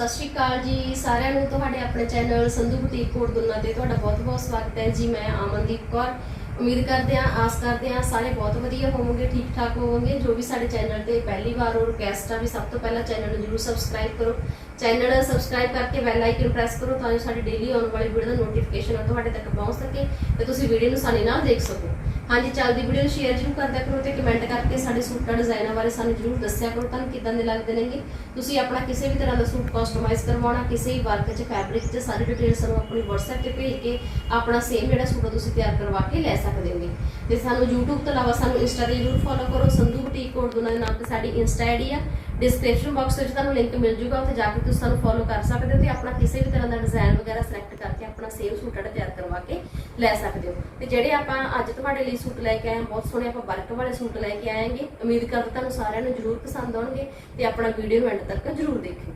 ਸਤਿ ਸ਼੍ਰੀ ਅਕਾਲ ਜੀ, ਸਾਰਿਆਂ ਨੂੰ ਤੁਹਾਡੇ ਆਪਣੇ ਚੈਨਲ ਸੰਧੂ ਬੁਟੀਕ ਕੋਟ ਦੁਨਾ ਤੇ ਤੁਹਾਡਾ ਬਹੁਤ-ਬਹੁਤ ਸਵਾਗਤ ਹੈ ਜੀ। ਮੈਂ ਅਮਨਦੀਪ ਕੌਰ, ਉਮੀਦ ਕਰਦੇ ਹਾਂ, ਆਸ ਕਰਦੇ ਹਾਂ ਸਾਰੇ ਬਹੁਤ ਵਧੀਆ ਹੋਵੋਗੇ, ਠੀਕ ਠਾਕ ਹੋਵੋਗੇ। ਜੋ ਵੀ ਸਾਡੇ ਚੈਨਲ ਤੇ ਪਹਿਲੀ ਵਾਰ ਹੋ ਰਿਕਵੈਸਟ ਆ, ਵੀ ਸਭ ਤੋਂ ਪਹਿਲਾਂ ਚੈਨਲ ਨੂੰ ਜਰੂਰ ਸਬਸਕ੍ਰਾਈਬ ਕਰੋ। ਚੈਨਲ ਸਬਸਕ੍ਰਾਈਬ ਕਰਕੇ ਬੈਲ ਆਈਕਨ ਪ੍ਰੈਸ ਕਰੋ ਤਾਂ ਜੋ ਸਾਡੀ ਡੇਲੀ ਆਉਣ ਵਾਲੀ ਵੀਡੀਓ ਦਾ ਨੋਟੀਫਿਕੇਸ਼ਨ ਤੁਹਾਡੇ ਤੱਕ ਪਹੁੰਚ ਸਕੇ ਤੇ ਤੁਸੀਂ ਵੀਡੀਓ ਨੂੰ ਆਸਾਨੀ ਨਾਲ ਦੇਖ ਸਕੋ। ਹਾਂਜੀ, ਚੱਲਦੀ ਵੀਡੀਓ ਨੂੰ ਸ਼ੇਅਰ ਜਰੂਰ ਕਰਦਿਆ ਕਰੋ ਤੇ ਕਮੈਂਟ ਕਰਕੇ ਸਾਡੇ ਸੂਟਾਂ ਡਿਜ਼ਾਈਨਾਂ ਬਾਰੇ ਸਾਨੂੰ ਜਰੂਰ ਦੱਸਿਆ ਕਰੋ। ਤੁਹਾਨੂੰ ਕਿਦਾਂ ਦੇ ਲੱਗਦੇ ਨੇਗੇ? ਤੁਸੀਂ ਆਪਣਾ ਕਿਸੇ ਵੀ ਤਰ੍ਹਾਂ ਦਾ ਸੂਟ ਕਸਟਮਾਈਜ਼ ਕਰਵਾਉਣਾ, ਕਿਸੇ ਵੀ ਵਰਕ 'ਚ ਫੈਬਰਿਕ 'ਚ ਸਾਰੀ ਡਿਟੇਲ ਸਾਨੂੰ ਆਪਣੀ WhatsApp ਤੇ ਭੇਜ ਕੇ ਆਪਣਾ ਸੇਮ ਜਿਹੜਾ ਸੂਟ ਆ ਤੁਸੀਂ ਤਿਆਰ ਕਰਵਾ ਕੇ ਲੈ ਸਕਦੇ ਹੋਗੇ ਤੇ ਸਾਨੂੰ YouTube ਤੋਂ ਇਲਾਵਾ ਸਾਨੂੰ Insta ਤੇ ਜਰੂਰ ਫੋਲੋ ਕਰੋ। ਸੰਧੂ ਬੁਟੀਕ ਕੋਡ ਦੋਨਾਂ ਦੇ ਨਾਮ ਤੇ ਸਾਡੀ Insta ਆਈਡੀ ਆ। ਡਿਸਕ੍ਰਿਪਸ਼ਨ ਬਾਕਸ ਵਿੱਚ ਤੁਹਾਨੂੰ ਲਿੰਕ ਮਿਲ ਜੂਗਾ। ਉੱਥੇ ਜਾ ਕੇ ਤੁਸੀਂ ਸਾਨੂੰ ਫੋਲੋ ਕਰ ਸਕਦੇ ਹੋ ਤੇ ਆਪਣਾ ਕਿਸੇ ਵੀ ਤਰ੍ਹਾਂ ਦਾ ਡਿਜ਼ਾਈਨ ਵਗੈਰਾ ਸਿਲੈਕਟ ਕਰਕੇ ਆਪਣਾ ਸੇਮ ਸੂਟ ਜਿਹੜਾ ਤਿਆਰ ਕਰਵਾ ਕੇ ਲੈ ਸਕਦੇ ਹੋ। ਤੇ ਜਿਹੜੇ ਆਪਾਂ ਅੱਜ ਤੁਹਾਡੇ ਲਈ ਸੂਟ ਲੈ ਕੇ ਆਏ ਹਾਂ, ਬਹੁਤ ਸੋਹਣੇ ਆਪਾਂ ਵਰਕ ਵਾਲੇ ਸੂਟ ਲੈ ਕੇ ਆਏਗੇ। ਉਮੀਦ ਕਰਦਾ ਤੁਹਾਨੂੰ ਸਾਰਿਆਂ ਨੂੰ ਜਰੂਰ ਪਸੰਦ ਆਉਣਗੇ ਤੇ ਆਪਣਾ ਵੀਡੀਓ ਨੂੰ ਐਂਡ ਤੱਕ ਜਰੂਰ ਦੇਖਿਓ।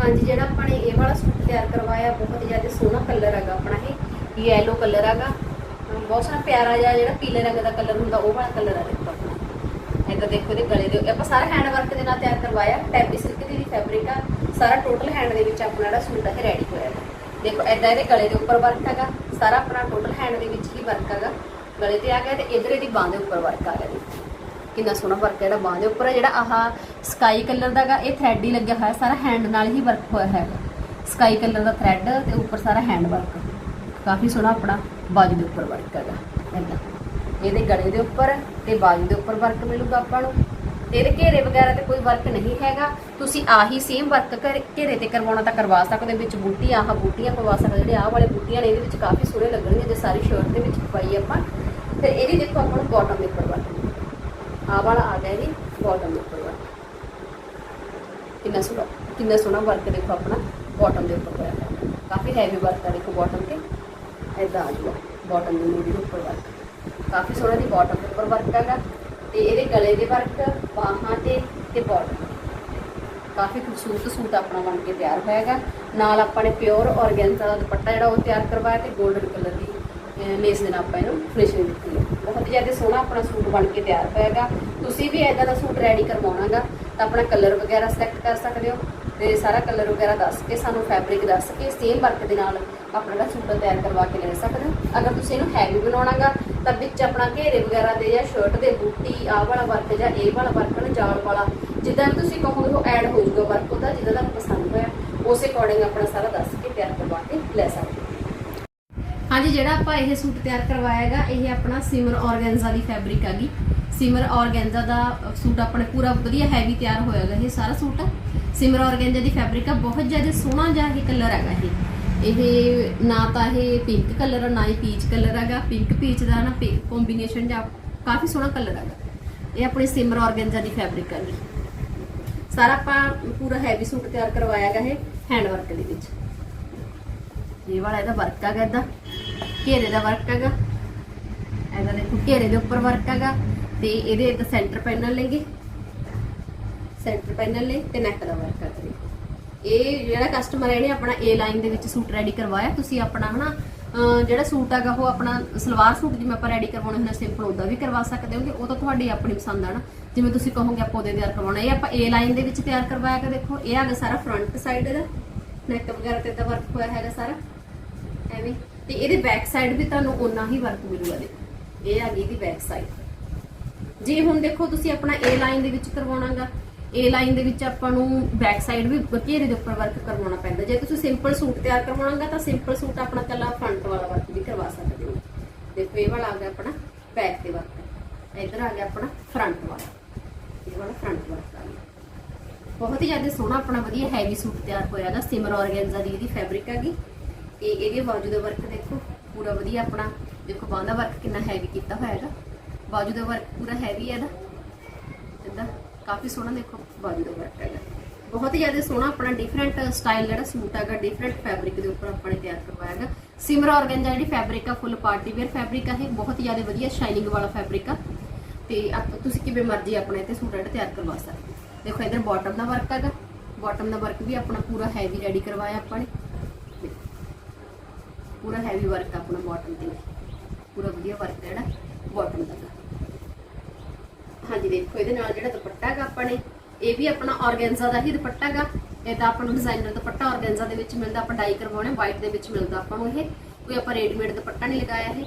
ਹਾਂਜੀ, ਜਿਹੜਾ ਆਪਾਂ ਨੇ ਇਹ ਵਾਲਾ ਸੂਟ ਤਿਆਰ ਕਰਵਾਇਆ, ਬਹੁਤ ਜ਼ਿਆਦਾ ਸੋਹਣਾ ਕਲਰ ਹੈਗਾ ਆਪਣਾ ਇਹ। ਯੈਲੋ ਕਲਰ ਹੈਗਾ। ਬਹੁਤ ਸੋਹਣਾ ਪਿਆਰਾ ਜਿਹਾ ਜਿਹੜਾ ਪੀਲੇ ਰੰਗ ਦਾ ਕਲਰ ਹੁੰਦਾ, ਉਹ ਵਾਲਾ ਕਲਰ ਆ ਦੇਖੋ ਆਪਣਾ। ਇਦਾਂ ਦੇਖੋ ਇਹਦੇ ਗਲੇ ਦੇ ਆਪਾਂ ਸਾਰਾ ਹੈਂਡ ਵਰਕ ਦੇ ਨਾਲ ਤਿਆਰ ਕਰਵਾਇਆ ਟੈਪੀ ਸਿਲਕ ਦੀ ਫੈਬਰਿਕ ਆ, ਸਾਰਾ ਟੋਟਲ ਹੈਂਡ ਦੇ ਵਿੱਚ ਆਪਣਾ ਜਿਹੜਾ ਸੂਟ ਹੈ ਰੈਡੀ ਹੋਇਆ। ਹੈ ਦੇਖੋ ਇਦਾਂ ਇਹਦੇ ਗਲੇ ਦੇ ਉੱਪਰ ਵਰਕ ਹੈਗਾ, ਸਾਰਾ ਆਪਣਾ ਟੋਟਲ ਹੈਂਡ ਦੇ ਵਿੱਚ ਹੀ ਵਰਕ ਹੈਗਾ। ਗਲੇ ਤੇ ਆ ਗਿਆ ਤੇ ਇਧਰ ਇਹਦੀ ਬਾਹ ਦੇ ਉੱਪਰ ਵਰਕ ਆ ਗਿਆ ਦੇਖੋ ਕਿੰਨਾ ਸੋਹਣਾ ਵਰਕ ਹੈ ਜਿਹੜਾ ਬਾਹ ਦੇ ਉੱਪਰ ਹੈ ਜਿਹੜਾ ਆਹ ਸਕਾਈ ਕਲਰ ਦਾਗਾ ਇਹ ਥ੍ਰੈਡ ਹੀ ਲੱਗਿਆ ਹੋਇਆ, ਸਾਰਾ ਹੈਂਡ ਨਾਲ ਹੀ ਵਰਕ ਹੋਇਆ ਹੈਗਾ। ਸਕਾਈ ਕਲਰ ਦਾ ਥ੍ਰੈਡ ਤੇ ਉੱਪਰ ਸਾਰਾ ਹੈਂਡ ਵਰਕ ਕਾਫੀ ਸੋਹਣਾ ਆਪਣਾ ਬਾਜੂ ਦੇ ਉੱਪਰ ਵਰਕ ਹੈਗਾ, ਏਦਾਂ। ਇਹਦੇ ਗਲੇ ਦੇ ਉੱਪਰ ਤੇ ਬਾਜੂ ਦੇ ਉੱਪਰ ਵਰਕ ਮਿਲੂਗਾ ਆਪਾਂ ਨੂੰ। ਤੇ ਇਹਦੇ ਘੇਰੇ ਵਗੈਰਾ ਤੇ ਕੋਈ ਵਰਕ ਨਹੀਂ ਹੈਗਾ। ਤੁਸੀਂ ਆਹੀ ਸੇਮ ਵਰਕ ਘੇਰੇ ਤੇ ਕਰਵਾਉਣਾ ਤਾਂ ਕਰਵਾ ਸਕਦੇ ਹੋ। ਵਿੱਚ ਬੂਟੀ ਆਹ ਬੂਟੀਆਂ ਪਵਾ ਸਕਦੇ ਜਿਹੜੇ ਆਹ ਵਾਲੇ ਬੂਟੀਆਂ ਨੇ, ਇਹਦੇ ਵਿੱਚ ਕਾਫੀ ਸੋਹਣੇ ਲੱਗਣਗੇ, ਜੇ ਸਾਰੀ ਸ਼ਰਟ ਦੇ ਵਿੱਚ ਪਾਈ ਆਪਾਂ। ਫਿਰ ਇਹਦੀ ਦੇਖੋ ਆਪਾਂ ਨੂੰ ਬਾਟਮ ਦੇ ਉੱਪਰ ਵਰਕ ਆਹ ਵਾਲਾ ਆ ਗਿਆ ਜੀ ਬਾਟਮ ਦੇ ਉੱਪਰ ਵਰਕ ਕਿੰਨਾ ਸੋਹਣਾ ਕਿੰਨਾ ਸੋਹਣਾ ਵਰਕ ਦੇਖੋ ਆਪਣਾ ਬਾਟਮ ਦੇ ਉੱਪਰ ਹੋਇਆ ਕਾਫੀ ਹੈਵੀ ਵਰਕ ਆ ਦੇਖੋ ਬਾਟਮ ਤੇ। ਐਦਾਂ ਆ ਜੂਗਾ ਬਾਟਮ ਦੇ ਮੂਰੀ ਦੇ ਉੱਪਰ ਵਰਕ ਕਾਫੀ ਸੋਹਣਾ ਦੀ ਬਾਟਮ ਦੇ ਉੱਪਰ ਵਰਕ ਹੈਗਾ। ਤੇ ਇਹਦੇ ਗਲੇ ਦੇ ਵਰਕ, ਬਾਹਾਂ ਤੇ ਤੇ ਬਾਟਮ ਕਾਫੀ ਖੂਬਸੂਰਤ ਸੂਟ ਆਪਣਾ ਬਣ ਕੇ ਤਿਆਰ ਹੋਇਆਗਾ। ਨਾਲ ਆਪਾਂ ਨੇ ਪਿਓਰ ਔਰਗੈਂਜ਼ਾ ਦਾ ਦੁਪੱਟਾ ਜਿਹੜਾ ਉਹ ਤਿਆਰ ਕਰਵਾਇਆ ਤੇ 골ਡਨ ਕਲਰ ਦੀ ਲੇਸ ਦੇ ਨਾਲ ਆਪਾਂ ਇਹਨੂੰ ਫਿਨਿਸ਼ਿੰਗ ਦਿੱਤੀ ਹੈ। ਬਹੁਤ ਜ਼ਿਆਦਾ ਸੋਹਣਾ ਆਪਣਾ ਸੂਟ ਬਣ ਕੇ ਤਿਆਰ ਹੋਇਆਗਾ। ਤੁਸੀਂ ਵੀ ਐਦਾਂ ਦਾ ਸੂਟ ਰੈਡੀ ਕਰਵਾਉਣਾਗਾ ਤਾਂ ਆਪਣਾ ਕਲਰ ਵਗੈਰਾ ਸਿਲੈਕਟ ਕਰ ਸਕਦੇ ਹੋ ਤੇ ਸਾਰਾ ਕਲਰ ਵਗੈਰਾ ਦੱਸ ਕੇ ਸਾਨੂੰ ਫੈਬਰਿਕ ਦੱਸ ਕੇ ਸੇਮ ਵਰਕ ਦੇ ਨਾਲ ਆਪਣਾ ਸੂਟ ਤਿਆਰ ਕਰਵਾ ਕੇ ਲੈ ਸਕਦੇ ਹੋ। ਅਗਰ ਤੁਸੀਂ ਇਹਨੂੰ ਹੈਵੀ ਬਣਾਉਣਾਗਾ ਤਾਂ ਵਿੱਚ ਆਪਣਾ ਘੇਰੇ ਵਗੈਰਾ ਦੇ ਜਾਂ ਸ਼ਰਟ ਦੇ ਬੂਟੀ, ਆਹ ਵਾਲਾ ਵਰਕ ਜਾਂ ਇਹ ਵਾਲਾ ਵਰਕ ਨਾ ਜਾਲ ਵਾਲਾ, ਜਿੱਦਾਂ ਤੁਸੀਂ ਕਹੋਗੇ ਉਹ ਐਡ ਹੋ ਜਾਊਗਾ ਵਰਕ ਉਹਦਾ ਜਿੱਦਾਂ ਤੁਹਾਨੂੰ ਪਸੰਦ ਹੋਇਆ, ਉਸੇ ਅਕੋਰਡਿੰਗ ਆਪਣਾ ਸਾਰਾ ਦੱਸ ਕੇ ਤਿਆਰ ਕਰਵਾ ਕੇ ਲੈ ਸਕਦੇ ਹਾਂਜੀ, ਜਿਹੜਾ ਆਪਾਂ ਇਹ ਸੂਟ ਤਿਆਰ ਕਰਵਾਇਆ ਹੈਗਾ, ਇਹ ਆਪਣਾ ਸਿਮਰ ਔਰਗੈਂਜ਼ਾ ਦੀ ਫੈਬਰਿਕ ਹੈਗੀ। ਸਿਮਰ ਔਰਗੈਂਜ਼ਾ ਦਾ ਸੂਟ ਆਪਣੇ ਪੂਰਾ ਵਧੀਆ ਹੈਵੀ ਤਿਆਰ ਹੋਇਆ ਹੈਗਾ ਇਹ ਸਾਰਾ ਸੂਟ। ਸਿਮਰ ਔਰਗੈਂਜ਼ਾ ਦੀ ਫੈਬਰਿਕ ਆ, ਬਹੁਤ ਜ਼ਿਆਦਾ ਸੋਹਣਾ ਜਿਹਾ ਇਹ ਕਲਰ ਹੈਗਾ ਇਹ। ਇਹ ਨਾ ਤਾਂ ਇਹ ਪਿੰਕ ਕਲਰ ਆ, ਨਾ ਇਹ ਪੀਚ ਕਲਰ ਹੈਗਾ। ਪਿੰਕ ਪੀਚ ਦਾ ਨਾ ਕੰਬੀਨੇਸ਼ਨ ਜਾਂ ਕਾਫੀ ਸੋਹਣਾ ਕਲਰ ਹੈਗਾ। ਇਹ ਆਪਣੇ ਸਿਮਰ ਔਰਗੈਂਜ਼ਾ ਦੀ ਫੈਬਰਿਕ ਹੈਗੀ। ਸਾਰਾ ਆਪਾਂ ਪੂਰਾ ਹੈਵੀ ਸੂਟ ਤਿਆਰ ਕਰਵਾਇਆ ਹੈਗਾ ਇਹ ਹੈਂਡ ਵਰਕ ਦੇ ਵਿੱਚ। ਇਹ ਵਾਲਾ ਇਹਦਾ ਵਰਕ ਹੈਗਾ ਇਹਦਾ। ਘੇਰੇ ਦਾ ਵਰਕ ਹੈਗਾ। ਇਹਦਾ ਦੇਖੋ ਘੇਰੇ ਦੇ ਉੱਪਰ ਵਰਕ ਹੈਗਾ। ਤੇ ਇਹਦੇ ਇੱਕ ਸੈਂਟਰ ਪੈਨਲ ਲੈਗੇ ਸੈਂਟਰ ਪੈਨਲ ਲੈ ਤੇ ਨੈਕ ਦਾ ਵਰਕ ਹੈ ਇਹ ਜਿਹੜਾ ਕਸਟਮਰ ਇਹਨੇ ਆਪਣਾ ਏ ਲਾਈਨ ਦੇ ਵਿੱਚ ਸੂਟ ਰੈਡੀ ਕਰਵਾਇਆ। ਤੁਸੀਂ ਆਪਣਾ ਹਨਾ ਜਿਹੜਾ ਸੂਟ ਹੈਗਾ, ਉਹ ਆਪਣਾ ਸਲਵਾਰ ਸੂਟ ਜਿਵੇਂ ਆਪਾਂ ਰੈਡੀ ਕਰਵਾਉਣੇ ਹੁੰਦੇ ਸਿੰਪਲ ਉਹਦਾ ਵੀ ਕਰਵਾ ਸਕਦੇ ਹੋਗੇ। ਉਹ ਤਾਂ ਤੁਹਾਡੀ ਆਪਣੀ ਪਸੰਦ ਆ ਨਾ ਜਿਵੇਂ ਤੁਸੀਂ ਕਹੋਗੇ, ਆਪਾਂ ਉਹਦੇ ਤਿਆਰ ਕਰਵਾਉਣਾ। ਇਹ ਆਪਾਂ ਏ ਲਾਈਨ ਦੇ ਵਿੱਚ ਤਿਆਰ ਕਰਵਾਇਆ ਕਿ ਦੇਖੋ, ਇਹ ਹੈਗਾ ਸਾਰਾ ਫਰੰਟ ਸਾਈਡ ਦਾ। ਨੈਕ ਵਗੈਰਾ ਤੇ ਦਾ ਵਰਕ ਹੋਇਆ ਹੈਗਾ ਸਾਰਾ। ਐਵੇਂ। ਤੇ ਇਹਦੇ ਬੈਕ ਸਾਈਡ ਵੀ ਤੁਹਾਨੂੰ ਓਨਾ ਹੀ ਵਰਕ ਮਿਲੂਗਾ, ਦੇਖੋ। ਇਹ ਆ ਗਈ ਇਹਦੀ ਬੈਕ ਸਾਈਡ ਜੇ ਹੁਣ ਦੇਖੋ, ਤੁਸੀਂ ਆਪਣਾ ਏ ਲਾਈਨ ਦੇ ਵਿੱਚ ਕਰਵਾਉਣਾਗਾ ਏ ਲਾਈਨ ਦੇ ਵਿੱਚ ਆਪਾਂ ਨੂੰ ਬੈਕ ਸਾਈਡ ਵੀ ਘੇਰੇ ਦੇ ਉੱਪਰ ਵਰਕ ਕਰਵਾਉਣਾ ਪੈਂਦਾ। ਜੇ ਤੁਸੀਂ ਸਿੰਪਲ ਸੂਟ ਤਿਆਰ ਕਰਵਾਉਣਾਗਾ ਤਾਂ ਸਿੰਪਲ ਸੂਟ ਆਪਣਾ ਕੱਲਾ ਫਰੰਟ ਵਾਲਾ ਵਰਕ ਵੀ ਕਰਵਾ ਸਕਦੇ ਹੋ। ਦੇਖੋ, ਇਹ ਵਾਲਾ ਆ ਗਿਆ ਆਪਣਾ ਬੈਕ ਤੇ ਵਰਕ ਇੱਧਰ ਆ ਗਿਆ ਆਪਣਾ ਫਰੰਟ ਵਾਲਾ। ਇਹ ਵਾਲਾ ਫਰੰਟ ਵਰਕ ਆ ਗਿਆ। ਬਹੁਤ ਹੀ ਜ਼ਿਆਦਾ ਸੋਹਣਾ ਆਪਣਾ ਵਧੀਆ ਹੈਵੀ ਸੂਟ ਤਿਆਰ ਹੋਇਆ ਹੋਇਆਗਾ ਸਿਮਰ ਔਰਗੈਂਜ਼ਾ ਦੀ ਇਹਦੀ ਫੈਬਰਿਕ ਹੈਗੀ ਤੇ ਇਹਦੇ ਬਾਜੂ ਦਾ ਵਰਕ ਦੇਖੋ, ਪੂਰਾ ਵਧੀਆ ਆਪਣਾ, ਦੇਖੋ, ਬਾਹਾਂ ਦਾ ਵਰਕ ਕਿੰਨਾ ਹੈਵੀ ਕੀਤਾ ਹੋਇਆ ਹੈਗਾ। ਬਾਜੂ ਦਾ ਵਰਕ ਪੂਰਾ ਹੈਵੀ ਹੈ ਇਹਦਾ। ਇਦਾਂ। ਕਾਫੀ ਸੋਹਣਾ ਦੇਖੋ ਬਾਜੂ ਦਾ ਵਰਕ ਹੈਗਾ। ਬਹੁਤ ਹੀ ਜ਼ਿਆਦਾ ਸੋਹਣਾ ਆਪਣਾ ਡਿਫਰੈਂਟ ਸਟਾਈਲ ਜਿਹੜਾ ਸੂਟ ਹੈਗਾ ਡਿਫਰੈਂਟ ਫੈਬਰਿਕ ਦੇ ਉੱਪਰ ਆਪਾਂ ਨੇ ਤਿਆਰ ਕਰਵਾਇਆ ਹੈਗਾ। ਸਿਮਰ ਔਰਗੈਂਜ਼ਾ ਜਿਹੜੀ ਫੈਬਰਿਕ ਆ ਫੁੱਲ ਪਾਰਟੀ ਵੇਅਰ ਫੈਬਰਿਕ ਆ, ਇਹ ਬਹੁਤ ਹੀ ਜ਼ਿਆਦਾ ਵਧੀਆ ਸ਼ਾਈਨਿੰਗ ਵਾਲਾ ਫੈਬਰਿਕ ਆ। ਤੇ ਆਪ ਤੁਸੀਂ ਕਿਵੇਂ ਮਰਜ਼ੀ ਆਪਣੇ ਤੇ ਸੂਟ ਜਿਹੜਾ ਤਿਆਰ ਕਰਵਾ ਸਕਦੇ ਦੇਖੋ ਇਧਰ ਬਾਟਮ ਦਾ ਵਰਕ ਹੈਗਾ। ਬਾਟਮ ਦਾ ਵਰਕ ਵੀ ਆਪਣਾ ਪੂਰਾ ਹੈਵੀ ਰੈਡੀ ਕਰਵਾਇਆ ਆਪਾਂ ਨੇ। ਪੂਰਾ ਹੈਵੀ ਵਰਕ ਆਪਣਾ ਬਾਟਮ ਤੇ। ਪੂਰਾ ਵਧੀਆ ਵਰਕ ਜਿਹੜਾ ਬਾਟਮ ਦਾ। ਹਾਂਜੀ, ਦੇਖੋ, ਇਹਦੇ ਨਾਲ ਜਿਹੜਾ ਦੁਪੱਟਾ ਹੈਗਾ ਆਪਾਂ ਨੇ, ਇਹ ਵੀ ਆਪਣਾ ਔਰਗੈਂਜ਼ਾ ਦਾ ਹੀ ਦੁਪੱਟਾ ਹੈਗਾ। ਇਹਦਾ ਆਪਾਂ ਨੂੰ ਡਿਜ਼ਾਈਨਰ ਦੁਪੱਟਾ ਆਰਗੈਂਜ਼ਾ ਦੇ ਵਿੱਚ ਮਿਲਦਾ, ਆਪਾਂ ਡਾਈ ਕਰਵਾਉਣੇ ਵਾਈਟ ਦੇ ਵਿੱਚ ਮਿਲਦਾ ਆਪਾਂ ਨੂੰ ਇਹ। ਕੋਈ ਆਪਾਂ ਰੈਡੀਮੇਡ ਦੁਪੱਟਾ ਨਹੀਂ ਲਗਾਇਆ ਇਹ।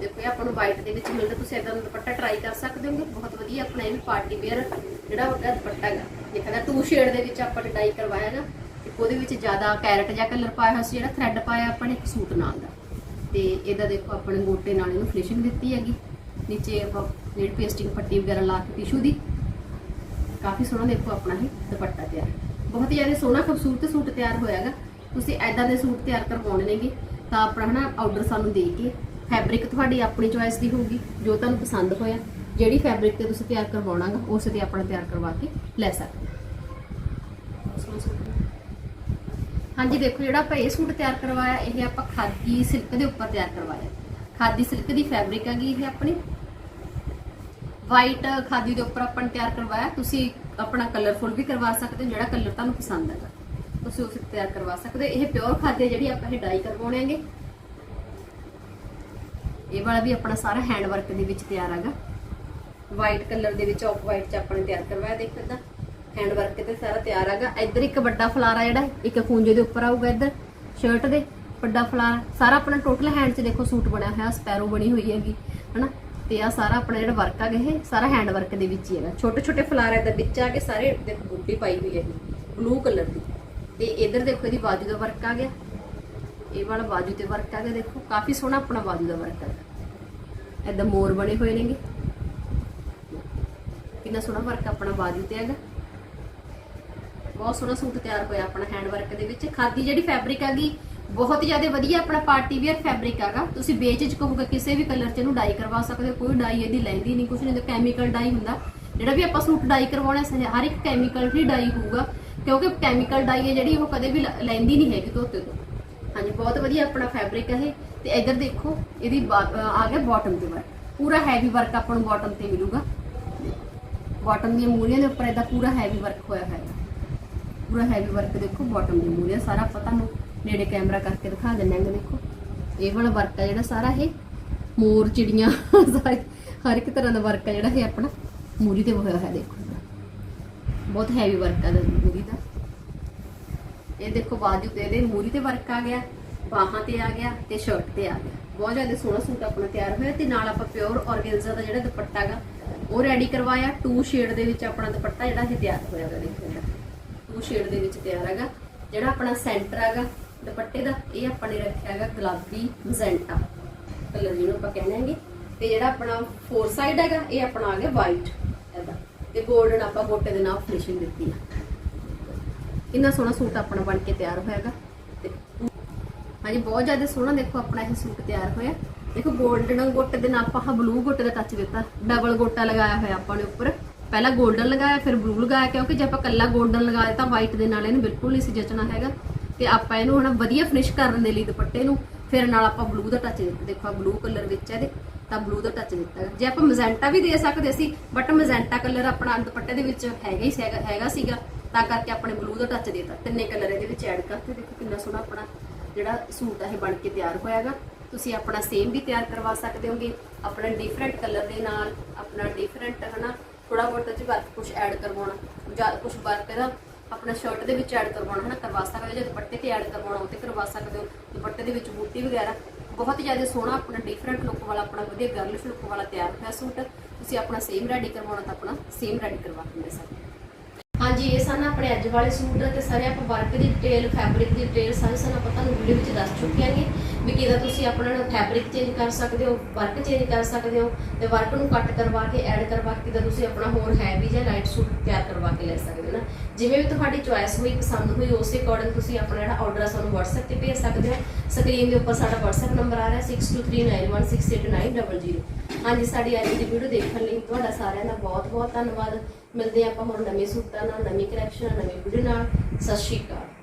ਦੇਖੋ, ਇਹ ਆਪਾਂ ਨੂੰ ਵਾਈਟ ਦੇ ਵਿੱਚ ਮਿਲਦਾ, ਤੁਸੀਂ ਇਦਾਂ ਦਾ ਦੁਪੱਟਾ ਟਰਾਈ ਕਰ ਸਕਦੇ ਹੋਗੇ। ਬਹੁਤ ਵਧੀਆ ਆਪਣਾ ਇਹ ਵੀ ਪਾਰਟੀ ਵੇਅਰ ਜਿਹੜਾ ਵੱਡਾ ਦੁਪੱਟਾ ਹੈਗਾ। ਦੇਖਦਾ ਟੂ ਸ਼ੇਡ ਦੇ ਵਿੱਚ ਆਪਾਂ ਨੇ ਡਾਈ ਕਰਵਾਇਆ ਹੈਗਾ ਤੇ ਉਹਦੇ ਵਿੱਚ ਜ਼ਿਆਦਾ ਕੈਰਟ ਜਿਹਾ ਕਲਰ ਪਾਇਆ ਹੋਇਆ ਸੀ, ਜਿਹੜਾ ਥ੍ਰੈਡ ਪਾਇਆ ਆਪਾਂ ਨੇ ਇੱਕ ਸੂਟ ਨਾਲ ਦਾ। ਤੇ ਇਹਦਾ ਦੇਖੋ, ਆਪਾਂ ਆਪਣੇ ਗੋਟੇ ਨਾਲ ਇਹਨੂੰ ਫਿਨਿਸ਼ਿੰਗ ਦਿੱਤੀ ਹੈਗੀ। ਨੀਚੇ ਆਪਾਂ ਜਿਹੜੀ ਪੇਸਟਿੰਗ ਪੱਟੀ ਵਗੈਰਾ ਲਾ ਕੇ ਟਿਸ਼ੂ ਦੀ। ਕਾਫੀ ਸੋਹਣਾ ਦੇਖੋ ਆਪਣਾ ਇਹ ਦੁਪੱਟਾ ਤਿਆਰ। ਬਹੁਤ ਹੀ ਜ਼ਿਆਦਾ ਸੋਹਣਾ, ਖੂਬਸੂਰਤ ਸੂਟ ਤਿਆਰ ਹੋਇਆਗਾ। ਤੁਸੀਂ ਐਦਾਂ ਦੇ ਸੂਟ ਤਿਆਰ ਕਰਵਾਉਣੇ ਨੇਗੇ, ਤਾਂ ਆਪਣਾ ਹਨਾ ਆਰਡਰ ਸਾਨੂੰ ਦੇ ਕੇ ਫੈਬਰਿਕ ਤੁਹਾਡੀ ਆਪਣੀ ਚੋਇਸ ਦੀ ਹੋਊਗੀ, ਜੋ ਤੁਹਾਨੂੰ ਪਸੰਦ ਹੋਇਆ, ਜਿਹੜੀ ਫੈਬਰਿਕ ਤੇ ਤੁਸੀਂ ਤਿਆਰ ਕਰਵਾਉਣਾਗਾ, ਉਸ ਤੇ ਆਪਣਾ ਤਿਆਰ ਕਰਵਾ ਕੇ ਲੈ ਸਕਦੇ ਹਾਂਜੀ, ਦੇਖੋ ਜਿਹੜਾ ਆਪਾਂ ਇਹ ਸੂਟ ਤਿਆਰ ਕਰਵਾਇਆ, ਇਹ ਆਪਾਂ ਖਾਦੀ ਸਿਲਕ ਦੇ ਉੱਪਰ ਤਿਆਰ ਕਰਵਾਇਆ। ਖਾਦੀ ਸਿਲਕ ਦੀ ਫੈਬਰਿਕ ਹੈਗੀ, ਇਹ ਆਪਣੀ ਵਾਈਟ ਖਾਦੀ ਦੇ ਉੱਪਰ ਆਪਾਂ ਤਿਆਰ ਕਰਵਾਇਆ। ਤੁਸੀਂ ਆਪਣਾ ਕਲਰਫੁਲ ਵੀ ਕਰਵਾ ਸਕਦੇ ਹੋ, ਜਿਹੜਾ ਕਲਰ ਤੁਹਾਨੂੰ ਪਸੰਦ ਹੈਗਾ। ਤੁਸੀਂ ਉਸ ਤਿਆਰ ਕਰਵਾ ਸਕਦੇ ਇਹ ਪਿਓਰ ਖਾਦੀ ਜਿਹੜੀ ਆਪਾਂ ਇਹ ਡਾਈ ਕਰਵਾਉਣੇ ਇਹ ਵਾਲਾ ਵੀ ਆਪਣਾ ਸਾਰਾ ਹੈਂਡ ਵਰਕ ਦੇ ਵਿੱਚ ਤਿਆਰ ਹੈਗਾ। ਵਾਈਟ ਕਲਰ ਦੇ ਵਿੱਚ ਆਫ ਵਾਈਟ ਚ ਆਪਾਂ ਤਿਆਰ ਕਰਵਾਇਆ, ਦੇਖੋ ਇਦਾਂ ਹੈਂਡ ਵਰਕ ਤੇ ਸਾਰਾ ਤਿਆਰ ਹੈਗਾ। ਇੱਧਰ ਇੱਕ ਵੱਡਾ ਫਲਾਰਾ ਜਿਹੜਾ, ਇੱਕ ਖੂੰਜੇ ਦੇ ਉੱਪਰ ਆਊਗਾ ਇੱਧਰ ਸ਼ਰਟ ਦੇ। ਵੱਡਾ ਫਲਾਰਾ, ਸਾਰਾ ਆਪਣਾ ਟੋਟਲ ਹੈਂਡ 'ਚ ਦੇਖੋ ਸੂਟ ਬਣਿਆ ਹੋਇਆ, ਸਪੈਰੋ ਬਣੀ ਹੋਈ ਹੈਗੀ, ਹਨਾ? ਤੇ ਆ ਸਾਰਾ ਆਪਣਾ ਜਿਹੜਾ ਵਰਕ ਹੈਗਾ ਇਹ, ਸਾਰਾ ਹੈਂਡ ਵਰਕ ਦੇ ਵਿੱਚ ਹੀ ਹੈਗਾ। ਛੋਟੇ ਛੋਟੇ ਫਲਾਰੇ ਦੇ ਵਿੱਚ ਆ ਕੇ ਸਾਰੇ ਦੇਖੋ ਬੂਟੀ ਪਾਈ ਹੋਈ ਹੈਗੀ ਬਲੂ ਕਲਰ ਦੀ। ਤੇ ਇੱਧਰ ਦੇਖੋ ਇਹਦੀ ਬਾਜੂ ਦਾ ਵਰਕ ਆ ਗਿਆ। ਇਹ ਵਾਲਾ ਬਾਜੂ ਤੇ ਵਰਕ ਆ ਗਿਆ, ਦੇਖੋ, ਕਾਫੀ ਸੋਹਣਾ ਆਪਣਾ ਬਾਜੂ ਦਾ ਵਰਕ ਹੈਗਾ ਏਦਾਂ ਮੋਰ ਬਣੇ ਹੋਏ ਨੇਗੇ। ਕਿੰਨਾ ਸੋਹਣਾ ਵਰਕ ਆਪਣਾ ਬਾਜੂ ਤੇ ਹੈਗਾ। ਬਹੁਤ ਸੋਹਣਾ ਸੂਟ ਤਿਆਰ ਹੋਇਆ ਆਪਣਾ ਹੈਂਡ ਵਰਕ ਦੇ ਵਿੱਚ। ਖਾਦੀ ਜਿਹੜੀ ਫੈਬਰਿਕ ਹੈਗੀ ਬਹੁਤ ਜ਼ਿਆਦਾ ਵਧੀਆ ਆਪਣਾ ਪਾਰਟੀ ਵੇਅਰ ਫੈਬਰਿਕ ਹੈਗਾ। ਤੁਸੀਂ ਬੇਚਿਜ ਕਹੋਗੇ ਕਿਸੇ ਵੀ ਕਲਰ 'ਚ ਇਹਨੂੰ ਡਾਈ ਕਰਵਾ ਸਕਦੇ ਹੋ, ਕੋਈ ਡਾਈ ਇਹਦੀ ਲੈਂਦੀ ਨਹੀਂ ਕੁਝ ਨਹੀਂ ਤਾਂ ਕੈਮੀਕਲ ਡਾਈ ਹੁੰਦਾ। ਜਿਹੜਾ ਵੀ ਆਪਾਂ ਸੂਟ ਡਾਈ ਕਰਵਾਉਣਾ ਹਰ ਇੱਕ ਕੈਮੀਕਲ ਹੀ ਡਾਈ ਹੋਊਗਾ, ਕਿਉਂਕਿ ਕੈਮੀਕਲ ਡਾਈ ਹੈ ਜਿਹੜੀ ਉਹ ਕਦੇ ਵੀ ਲੈਂਦੀ ਨਹੀਂ ਹੈਗੀ ਧੋਤੇ ਤੋਂ। ਹਾਂਜੀ, ਬਹੁਤ ਵਧੀਆ ਆਪਣਾ ਫੈਬਰਿਕ ਹੈ ਇਹ। ਤੇ ਇੱਧਰ ਦੇਖੋ, ਇਹਦੀ ਆ ਗਿਆ ਬਾਟਮ ਤੇ ਵਰਕ ਪੂਰਾ ਹੈਵੀ ਵਰਕ ਆਪਾਂ ਨੂੰ ਬਾਟਮ ਤੇ ਮਿਲੂਗਾ। ਬਾਟਮ ਦੀਆਂ ਮੂਰੀਆਂ ਦੇ ਉੱਪਰ ਇਹਦਾ ਪੂਰਾ ਹੈਵੀ ਵਰਕ ਹੋਇਆ ਹੋਇਆ। ਹੈ ਪੂਰਾ ਹੈਵੀ ਵਰਕ ਦੇਖੋ ਬਾਟਮ ਦੀਆਂ ਮੂਰੀਆਂ ਸਾਰਾ ਆਪਾਂ ਤੁਹਾਨੂੰ ਨੇੜੇ ਕੈਮਰਾ ਕਰਕੇ ਦਿਖਾ ਦਿੰਦੇ ਦੇਖੋ। ਇਹ ਵਾਲਾ ਵਰਕ ਹੈ ਜਿਹੜਾ ਸਾਰਾ ਇਹ। ਮੋਰ, ਚਿੜੀਆਂ, ਸਾਰੇ ਹਰ ਇੱਕ ਤਰ੍ਹਾਂ ਦਾ ਵਰਕ ਹੈ ਜਿਹੜਾ ਇਹ ਆਪਣਾ। ਮੂਰੀ ਤੇ ਹੋਇਆ ਹੋਇਆ, ਦੇਖੋ। ਬਹੁਤ ਹੈਵੀ ਵਰਕ ਹੈ ਮੂਰੀ ਦਾ। ਇਹ ਦੇਖੋ ਬਾਜੂ ਤੇ ਇਹਦੇ ਮੂਰੀ ਤੇ ਵਰਕ ਆ ਗਿਆ, ਬਾਹਾਂ ਤੇ ਆ ਗਿਆ ਤੇ ਸ਼ਰਟ ਤੇ ਆ ਗਿਆ। ਬਹੁਤ ਜ਼ਿਆਦਾ ਸੋਹਣਾ ਸੂਟ ਆਪਣਾ ਤਿਆਰ ਹੋਇਆ ਤੇ ਨਾਲ ਆਪਾਂ ਪਿਓਰ ਆਰਗੈਂਜ਼ਾ ਦਾ ਜਿਹੜਾ ਦੁਪੱਟਾ ਹੈਗਾ ਉਹ ਰੈਡੀ ਕਰਵਾਇਆ। ਟੂ ਸ਼ੇਡ ਦੇ ਵਿੱਚ ਆਪਣਾ ਦੁਪੱਟਾ ਜਿਹੜਾ ਇਹ ਤਿਆਰ ਹੋਇਆ ਹੈਗਾ ਦੇਖੋ ਇਹਦਾ। ਟੂ ਸ਼ੇਡ ਦੇ ਵਿੱਚ ਤਿਆਰ ਹੈਗਾ ਜਿਹੜਾ ਆਪਣਾ ਸੈਂਟਰ ਹੈਗਾ ਦੁਪੱਟੇ ਦਾ ਇਹ ਆਪਾਂ ਨੇ ਰੱਖਿਆ ਹੈਗਾ ਗੁਲਾਬੀ ਮਜ਼ੈਂਟਾ। ਕਲਰ ਜਿਹਨੂੰ ਆਪਾਂ ਕਹਿੰਦੇ ਤੇ ਜਿਹੜਾ ਆਪਣਾ ਫੋਰ ਸਾਈਡ ਹੈਗਾ, ਇਹ ਆਪਣਾ ਆ ਗਿਆ ਵਾਈਟ ਇਹਦਾ। ਤੇ 골ਡਨ ਆਪਾਂ ਗੋਟੇ ਦੇ ਨਾਲ ਫਿਨਿਸ਼ਿੰਗ ਦਿੱਤੀ ਆ। ਕਿੰਨਾ ਸੋਹਣਾ ਸੂਟ ਆਪਣਾ ਬਣ ਕੇ ਤਿਆਰ ਹੋਇਆ ਤੇ ਹਾਂਜੀ, ਬਹੁਤ ਜ਼ਿਆਦਾ ਸੋਹਣਾ ਦੇਖੋ ਆਪਣਾ ਇਹ ਸੂਟ ਤਿਆਰ ਹੋਇਆ। ਦੇਖੋ ਗੋਲਡਨ ਗੋਟੇ ਦੇ ਨਾਲ ਆਪਾਂ ਬਲੂ ਗੋਟੇ ਦਾ ਟੱਚ ਦਿੱਤਾ। ਡਬਲ ਗੋਟਾ ਲਗਾਇਆ ਹੋਇਆ ਆਪਾਂ ਨੇ ਉੱਪਰ। ਪਹਿਲਾਂ ਗੋਲਡਨ ਲਗਾਇਆ, ਫਿਰ ਬਲੂ ਲਗਾਇਆ, ਕਿਉਂਕਿ ਜੇ ਆਪਾਂ ਇਕੱਲਾ ਗੋਲਡਨ ਲਗਾ ਦਿੱਤਾ ਵਾਈਟ ਦੇ ਨਾਲ ਇਹਨੂੰ ਬਿਲਕੁਲ ਨਹੀਂ ਸੀ ਜਚਣਾ ਹੈਗਾ। ਤੇ ਆਪਾਂ ਇਹਨੂੰ ਹੁਣ ਵਧੀਆ ਫਿਨਿਸ਼ ਕਰਨ ਦੇ ਲਈ ਦੁਪੱਟੇ ਨੂੰ, ਫਿਰ ਨਾਲ ਆਪਾਂ ਬਲੂ ਦਾ ਟੱਚ ਦਿੱਤਾ। ਦੇਖੋ ਬਲੂ ਕਲਰ ਵਿੱਚ ਹੈ ਇਹਦੇ, ਤਾਂ ਬਲੂ ਦਾ ਟੱਚ ਦਿੱਤਾ। ਜੇ ਆਪਾਂ ਮਜ਼ੈਂਟਾ ਵੀ ਦੇ ਸਕਦੇ ਸੀ ਬਟ ਮਜ਼ੈਂਟਾ ਕਲਰ ਆਪਣਾ ਦੁਪੱਟੇ ਦੇ ਵਿੱਚ ਹੈਗਾ ਹੀ ਸੀਗਾ, ਹੈਗਾ ਸੀਗਾ, ਤਾਂ ਕਰਕੇ ਆਪਣੇ ਬਲੂ ਦਾ ਟੱਚ ਦੇਤਾ। ਤਿੰਨੇ ਕਲਰ ਇਹਦੇ ਵਿੱਚ ਐਡ ਕਰਤੇ। ਦੇਖੋ ਕਿੰਨਾ ਸੋਹਣਾ ਆਪਣਾ ਜਿਹੜਾ ਸੂਟ ਹੈ ਇਹ ਬਣ ਕੇ ਤਿਆਰ ਹੋਇਆਗਾ। ਤੁਸੀਂ ਆਪਣਾ ਸੇਮ ਵੀ ਤਿਆਰ ਕਰਵਾ ਸਕਦੇ ਹੋਗੇ। ਆਪਣਾ ਡਿਫਰੈਂਟ ਕਲਰ ਦੇ ਨਾਲ, ਆਪਣਾ ਡਿਫਰੈਂਟ ਹਨਾ ਥੋੜਾ ਬਹੁਤ ਚ ਵਰਕ ਕੁਝ ਐਡ ਕਰਵਾਉਣਾ। ਜਾਂ ਕੁਝ ਵਰਕ ਇਹਦਾ ਆਪਣਾ ਸ਼ਰਟ ਦੇ ਵਿੱਚ ਐਡ ਕਰਵਾਉਣਾ, ਹਨਾ ਕਰਵਾ ਸਕਦੇ ਹੋ ਜੇ ਦੁਪੱਟੇ ਤੇ ਐਡ ਕਰਵਾਉਣਾ, ਉਹ ਤੇ ਕਰਵਾ ਸਕਦੇ ਹੋ ਦੁਪੱਟੇ ਦੇ ਵਿੱਚ ਬੂਟੀ ਵਗੈਰਾ। ਬਹੁਤ ਜ਼ਿਆਦਾ ਸੋਹਣਾ ਆਪਣਾ ਡਿਫਰੈਂਟ ਲੁੱਕ ਵਾਲਾ, ਆਪਣਾ ਵਧੀਆ ਗਰਲਿਸ਼ ਲੁੱਕ ਵਾਲਾ ਤਿਆਰ ਹੋਇਆ ਸੂਟ। ਤੁਸੀਂ ਆਪਣਾ ਸੇਮ ਰੈਡੀ ਕਰਵਾਉਣਾ ਤਾਂ ਆਪਣਾ ਸੇਮ ਰੈਡੀ ਕਰਵਾ ਕੇ ਦੇ ਹਾਂਜੀ, ਇਹ ਸਨ ਆਪਣੇ ਅੱਜ ਵਾਲੇ ਸੂਟ ਤੇ ਸਾਰੇ ਆਪਾਂ ਵਰਕ ਦੀ ਡਿਟੇਲ ਫੈਬਰਿਕ ਦੀ ਡਿਟੇਲ ਸਾਰੇ ਸਨ ਆਪਾਂ ਤੁਹਾਨੂੰ ਵੀਡੀਓ ਵਿੱਚ ਦੱਸ ਚੁੱਕੇ ਹਾਂਗੇ ਵੀ ਕਿਵੇਂ ਤੁਸੀਂ ਆਪਣਾ ਫੈਬਰਿਕ ਚੇਂਜ ਕਰ ਸਕਦੇ ਹੋ ਵਰਕ ਚੇਂਜ ਕਰ ਸਕਦੇ ਹੋ ਤੇ ਵਰਕ ਨੂੰ ਕੱਟ ਕਰਵਾ ਕੇ ਐਡ ਕਰਵਾ ਕੇ ਕਿਦਾਂ ਤੁਸੀਂ ਆਪਣਾ ਹੋਰ ਹੈਵੀ ਜਾਂ ਲਾਈਟ ਸੂਟ ਤਿਆਰ ਕਰਵਾ ਕੇ ਲੈ ਸਕਦੇ ਹੋ ਨਾ। ਜਿਵੇਂ ਵੀ ਤੁਹਾਡੀ ਚੁਆਇਸ ਹੋਈ, ਪਸੰਦ ਹੋਈ, ਉਸੇ ਅਕੋਰਡਿੰਗ ਤੁਸੀਂ ਆਪਣਾ ਜਿਹੜਾ ਆਰਡਰ ਆ ਸਾਨੂੰ WhatsApp ਤੇ ਭੇਜ ਸਕਦੇ ਹੋ। ਸਕਰੀਨ ਦੇ ਉੱਪਰ ਸਾਡਾ WhatsApp ਨੰਬਰ ਆ ਰਿਹਾ 6239168900 ਹਾਂਜੀ, ਸਾਡੀ ਅੱਜ ਦੀ ਵੀਡੀਓ ਦੇਖਣ ਲਈ ਤੁਹਾਡਾ ਸਾਰਿਆਂ ਦਾ ਬਹੁਤ ਬਹੁਤ ਧੰਨਵਾਦ। ਮਿਲਦੇ ਹਾਂ ਆਪਾਂ ਹੁਣ ਨਵੇਂ ਸੂਟਾਂ ਨਾਲ, ਨਵੀਂ ਕਲੈਕਸ਼ਨ ਨਵੀਂ ਵੀਡੀਓ ਨਾਲ। ਸਤਿ ਸ਼੍ਰੀ ਅਕਾਲ।